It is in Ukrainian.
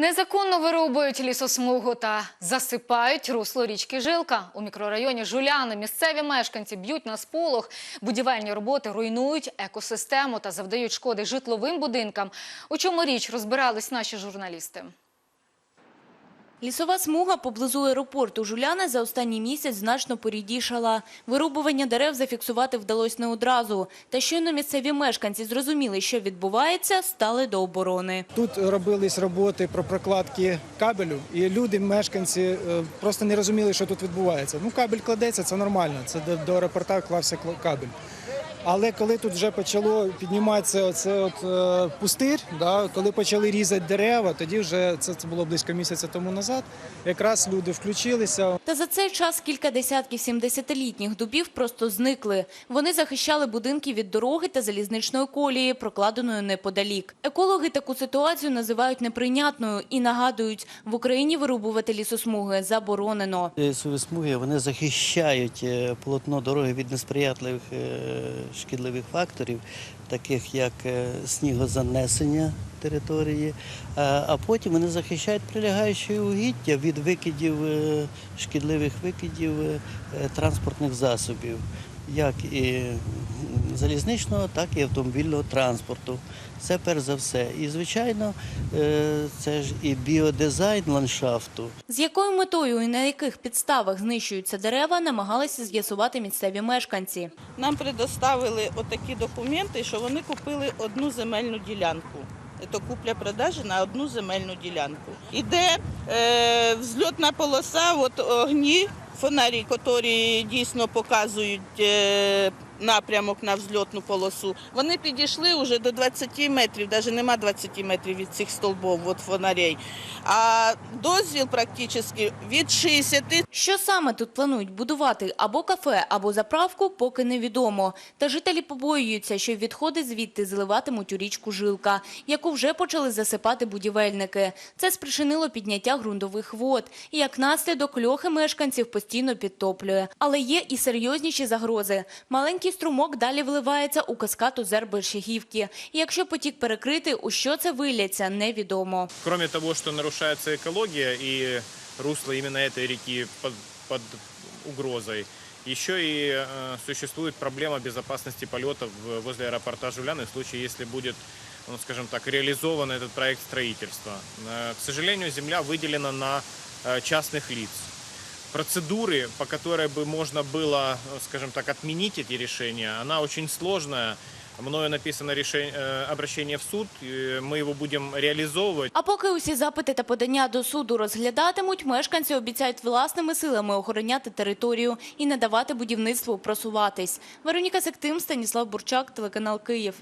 Незаконно вирубують лісосмугу та засипають русло річки Жилка. У мікрорайоні Жуляни місцеві мешканці б'ють на сполох. Будівельні роботи руйнують екосистему та завдають шкоди житловим будинкам. У чому річ розбирались наші журналісти. Лісова смуга поблизу аеропорту Жуляни за останній місяць значно порідішала. Вирубування дерев зафіксувати вдалося не одразу. Та щойно місцеві мешканці зрозуміли, що відбувається, стали до оборони. Тут робились роботи про прокладки кабелю, і люди, мешканці, е, просто не розуміли, що тут відбувається. Ну, кабель кладеться, це нормально. Це до, аеропорта клався кла- кабель. Але коли тут вже почало підніматися оце от, е, пустир, да, коли почали різати дерева, тоді вже це, це було близько місяця тому назад. Якраз люди включилися, Та за цей час кілька десятків 70-літніх дубів просто зникли. Вони захищали будинки від дороги та залізничної колії, прокладеної неподалік. Екологи таку ситуацію називають неприйнятною і нагадують, в Україні вирубувати лісосмуги заборонено. Лісові смуги вони захищають е, полотно дороги від несприятливих е, шкідливих факторів, таких як е, снігозанесення території, а а потім вони захищають прилягаючі угіддя від викидів, е, шкідливих викидів е, е, транспортних засобів, як і залізничного, так і автомобільного транспорту. Це перш за все. І, звичайно, е, це ж і біодизайн ландшафту. З якою метою і на яких підставах знищуються дерева, намагалися з'ясувати місцеві мешканці. Нам предоставили отакі документи, що вони купили одну земельну ділянку. Це купля-продажа на одну земельну ділянку. Іде е, взльотна полоса, от огні, фонарі, які дійсно показують е, напрямок на взльотну полосу. Вони підійшли вже до 20 метрів, навіть нема 20 метрів від цих стовбов, от фонарей. А дозвіл практично від 60 Що саме тут планують будувати або кафе, або заправку, поки невідомо. Та жителі побоюються, що відходи звідти зливатимуть у річку Жилка, яку вже почали засипати будівельники. Це спричинило підняття ґрунтових вод. Як наслідок льохи мешканців постійно підтоплює. Але є і серйозніші загрози. Маленький струмок далі вливається у каскад озер Большегівки. І якщо потік перекрити, у що це вилляться, невідомо. Кроме того, что нарушается экология и русло именно этой реки под, под угрозой, еще и э, существует проблема безопасности полетов в- возле аэропорта Жуляны в случае, если будет, ну, скажем так, реализован этот проект строительства. Э, к сожалению, земля выделена на э, частных лиц. Процедуры, по которой бы можно было, э, скажем так, отменить эти решения, она очень сложная. Мною написано решение, э, обращение в суд, и мы его будем реализовывать. А поки усі запити та подання до суду розглядатимуть, мешканці обіцяють власними силами охороняти територію і не давати будівництву просуватись. Вероніка Сектим, Станіслав Бурчак, телеканал Київ.